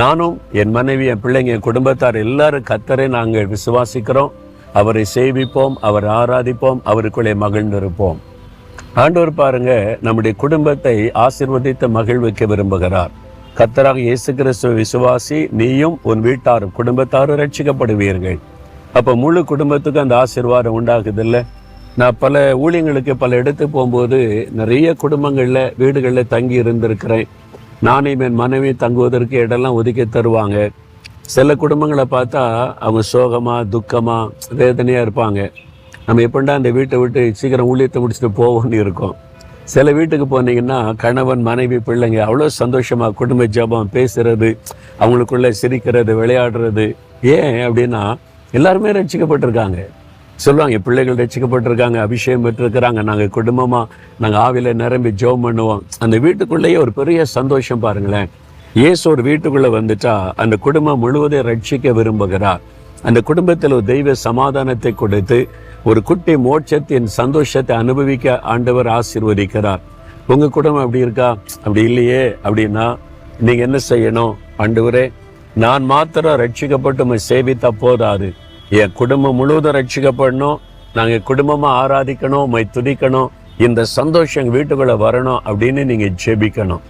நானும் என் மனைவி என் பிள்ளைங்க என் குடும்பத்தார் எல்லாரும் கத்தரை நாங்கள் விசுவாசிக்கிறோம். அவரை சேவிப்போம் அவரை ஆராதிப்போம் அவருக்குள்ளே மகிழ்ந்திருப்போம். ஆண்டவர் பாருங்க நம்முடைய குடும்பத்தை ஆசிர்வதித்து மகிழ்விக்க விரும்புகிறார். கத்தராக இயேசு கிறிஸ்துவ விசுவாசி நீயும் உன் வீட்டாரும் குடும்பத்தாரும் ரட்சிக்கப்படுவீர்கள் அப்போ முழு குடும்பத்துக்கும் அந்த ஆசீர்வாதம் உண்டாகுது நான் பல ஊழியங்களுக்கு பல இடத்துக்கு போகும்போது நிறைய குடும்பங்களில் வீடுகளில் தங்கி இருந்திருக்கிறேன். நானும் என் மனைவி தங்குவதற்கு இடம்லாம் ஒதுக்கி தருவாங்க. சில குடும்பங்களை பார்த்தா அவங்க சோகமாக துக்கமாக வேதனையாக இருப்பாங்க. நம்ம எப்படா அந்த வீட்டை விட்டு சீக்கிரம் ஊழியத்தை முடிச்சுட்டு போவோம்னு இருக்கோம். சில வீட்டுக்கு போனீங்கன்னா கணவன் மனைவி பிள்ளைங்க அவ்வளோ சந்தோஷமாக குடும்ப ஜபம் பேசுறது அவங்களுக்குள்ள சிரிக்கிறது விளையாடுறது. ஏன் அப்படின்னா எல்லாருமே ரட்சிக்கப்பட்டிருக்காங்க சொல்லுவாங்க பிள்ளைகள் ரசிக்கப்பட்டிருக்காங்க அபிஷேகம் பெற்றிருக்கிறாங்க. நாங்கள் குடும்பமாக நாங்கள் ஆவியில் நிரம்பி ஜோம் பண்ணுவோம். அந்த வீட்டுக்குள்ளேயே ஒரு பெரிய சந்தோஷம் பாருங்களேன். இயேசு ஒரு வீட்டுக்குள்ளே வந்துட்டா அந்த குடும்பம் முழுவதும் ரட்சிக்க விரும்புகிறார். அந்த குடும்பத்தில் ஒரு தெய்வ சமாதானத்தை கொடுத்து ஒரு குட்டி மோட்சத்தின் சந்தோஷத்தை அனுபவிக்க ஆண்டவர் ஆசீர்வதிக்கிறார். உங்க குடும்பம் அப்படி இருக்கா? அப்படி இல்லையே. அப்படின்னா நீங்கள் என்ன செய்யணும்? ஆண்டவரே நான் மாத்திரம் ரட்சிக்கப்பட்டு சேவித்தா போதாது. என் குடும்பம் முழுவதும் ரட்சிக்கப்படணும். நாங்கள் குடும்பமாக ஆராதிக்கணும் மை துதிக்கணும் இந்த சந்தோஷம் வீட்டுக்குள்ளே வரணும் அப்படின்னு நீங்கள் ஜெபிக்கணும்.